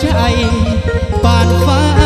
ใจปานฟ้า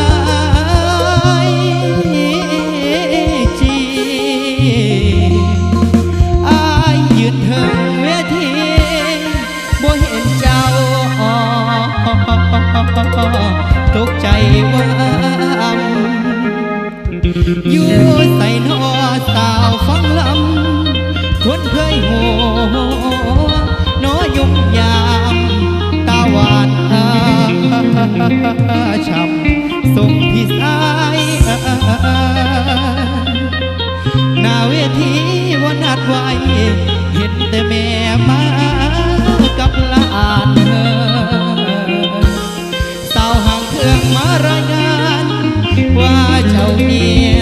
ช้ำส่งพี่สายหน้าเวทีวันนัดไว้ เห็นแต่แม่มากับลานเธอสาวห่างเครื่องมารายงาน ว่าเจ้าเมีย